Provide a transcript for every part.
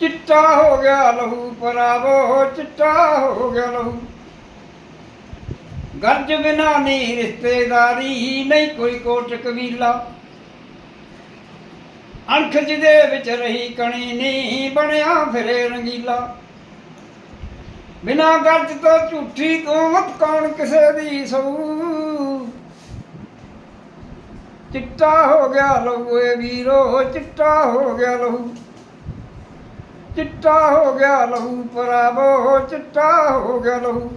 ਚਿੱਟਾ ਹੋ ਗਿਆ ਲਹੂ ਪਰਾਵੋ ਚਿੱਟਾ ਹੋ ਗਿਆ ਲਹੂ। ਗਰਜ ਬਿਨਾ ਨਹੀਂ ਰਿਸ਼ਤੇਦਾਰੀ, ਨਹੀਂ ਕੋਈ ਕੋਟ ਕਬੀਲਾ। ਅਣਖ ਜਿਹਦੇ ਵਿੱਚ ਰਹੀ ਕਣੀ ਨਹੀਂ ਬਣਿਆ ਫਿਰੇ ਰੰਗੀਲਾ। ਬਿਨਾ ਗਰਜ ਤੋਂ ਝੂਠੀ ਤੋਮਤ ਕੌਣ ਕਿਸੇ ਦੀ ਸੂ ਚਿੱਟਾ ਹੋ ਗਿਆ ਲਹੂ ਏ ਵੀਰੋ, ਚਿੱਟਾ ਹੋ ਗਿਆ ਲਹੂ। ਚਿੱਟਾ ਹੋ ਗਿਆ ਲਹੂ ਪਰਾਵੋ ਚਿੱਟਾ ਹੋ ਗਿਆ ਲਹੂ।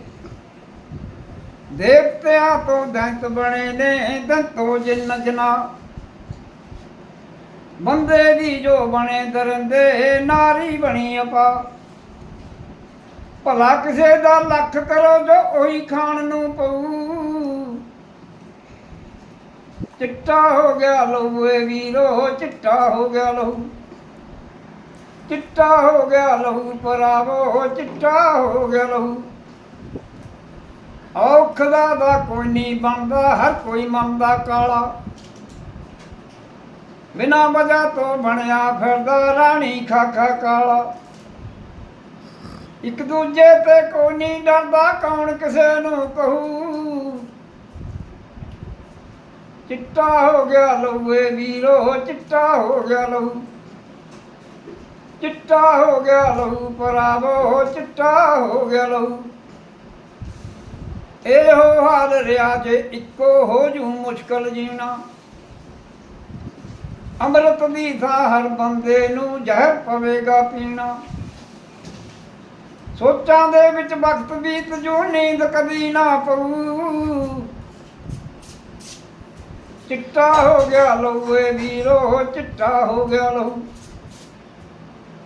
ਦੇਵਤਿਆਂ ਤੋਂ ਦੰਤ ਬਣੇ ਨੇ ਦੰਤੋਂ ਜਿੰਨ ਜਨਾ। ਬੰਦੇ ਦੀ ਜੋ ਬਣੇ ਦਰੰਦੇ ਨਾਰੀ ਬਣੀ ਅਪਾ ਭਲਾ ਕਿਸੇ ਦਾ ਲੱਖ ਕਰੋ, ਜੋ ਉਹੀ ਖਾਣ ਨੂੰ ਪਊ। ਚਿੱਟਾ ਹੋ ਗਿਆ ਲਹੂ ਏ ਵੀਰੋ, ਚਿੱਟਾ ਹੋ ਗਿਆ ਲਹੂ। ਚਿੱਟਾ ਹੋ ਗਿਆ ਲਹੂ ਪਰਾਵੋ ਚਿੱਟਾ ਹੋ ਗਿਆ ਲਹੂ। ਔਖ ਦਾ ਦਾ ਕੋਈ ਨਹੀਂ ਬਣਦਾ, ਹਰ ਕੋਈ ਮੰਨਦਾ ਕਾਲਾ। ਬਿਨਾ ਵਜ੍ਹਾ ਤੋਂ ਬਣਿਆ ਫਿਰਦਾ ਰਾਣੀ ਖਾਖਾ ਕਾਲਾ। ਇੱਕ ਦੂਜੇ ਤੇ ਕੋਈ ਨਹੀਂ ਡਰਦਾ, ਕੌਣ ਕਿਸੇ ਨੂੰ ਕਹੂ। ਚਿੱਟਾ ਹੋ ਗਿਆ ਲਹੂਏ ਏ ਵੀਰੋ, ਚਿੱਟਾ ਹੋ ਗਿਆ ਲਹੂ। ਚਿੱਟਾ ਹੋ ਗਿਆ ਲਹੂ, ਪਰਾਵੋ ਚਿੱਟਾ ਹੋ ਗਿਆ ਲਹੂ। ਇਹੋ ਹਾਲ ਰਿਆ ਜੇ ਇੱਕੋ ਹੋ ਜੂ ਮੁਸ਼ਕਲ ਜੀਣਾ। ਅੰਮ੍ਰਿਤ ਦੀ ਥਾਂ ਹਰ ਬੰਦੇ ਨੂੰ ਜ਼ਹਿਰ ਪਵੇਗਾ ਪੀਣਾ। ਸੋਚਾਂ ਦੇ ਵਿੱਚ ਵਕਤ ਬੀਤ ਜੂ, ਨੀਂਦ ਕਦੀ ਨਾ ਪਊ। ਚਿੱਟਾ ਹੋ ਗਿਆ ਲਹੂ ਏ ਵੀਰੋ, ਚਿੱਟਾ ਹੋ ਗਿਆ ਲਹੂ।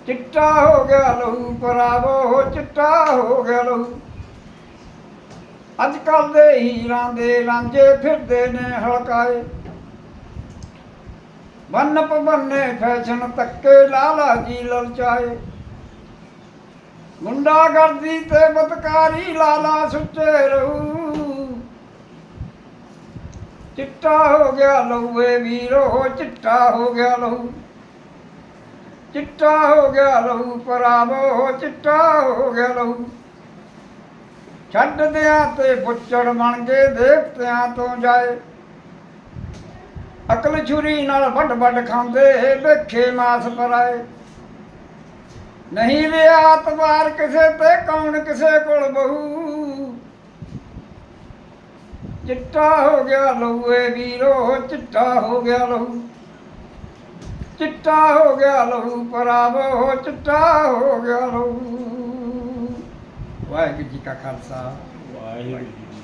ਚਿੱਟਾ ਹੋ ਗਿਆ ਲਹੂ ਪਰਾਵੋ ਚਿੱਟਾ ਹੋ ਗਿਆ ਲਹੂ। ਅੱਜ ਕੱਲ ਦੇ ਹੀਰਾਂ ਦੇ ਲਾਂਝੇ ਫਿਰਦੇ ਨੇ ਹਲਕਾਏ। ਬੰਨ ਪਵੰਨੇ ਫੈਸ਼ਨ ਤੱਕੇ ਲਾਲਾ ਜੀ ਲਲਚਾਏ। ਮੁੰਡਾ ਕਰਦੀ ਤੇ ਬਤਕਾਰੀ ਲਾਲਾ ਸੁੱਚੇ ਰਹੂ। ਚਿੱਟਾ ਹੋ ਗਿਆ ਲਹੂਏ ਵੀਰੋ, ਚਿੱਟਾ ਹੋ ਗਿਆ ਲਹੂ। ਚਿੱਟਾ ਹੋ ਗਿਆ ਲਹੂ ਪਰਾਵੋ ਚਿੱਟਾ ਹੋ ਗਿਆ ਲਹੂ। ਛੱਡ ਦਿਆਂ ਤੇ ਬੁੱਚੜ ਬਣ ਗਏ ਦੇਵਤਿਆਂ ਤੋਂ ਜਾਏ। ਅਕਲ ਛੁਰੀ ਨਾਲ ਵੱਡ ਵੱਡ ਖਾਂਦੇ, ਵੇਖੇ ਮਾਸ ਪਰਾਏ ਨਹੀਂ ਲਿਆ ਤਵਾਰ ਕਿਸੇ ਤੇ, ਕੌਣ ਕਿਸੇ ਕੋਲ ਬਹੂ। ਚਿੱਟਾ ਹੋ ਗਿਆ ਲਹੂ, ਏ ਵੀਰੋ, ਚਿੱਟਾ ਹੋ ਗਿਆ ਲਹੂ। ਚਿੱਟਾ ਹੋ ਗਿਆ ਲਹੂ ਪਰਾਵੋ ਚਿੱਟਾ ਹੋ ਗਿਆ ਲਹੂ। ਵਾਹਿਗੁਰੂ ਜੀ ਕਾ ਖਾਲਸਾ। ਵਾਹਿਗੁਰੂ ਜੀ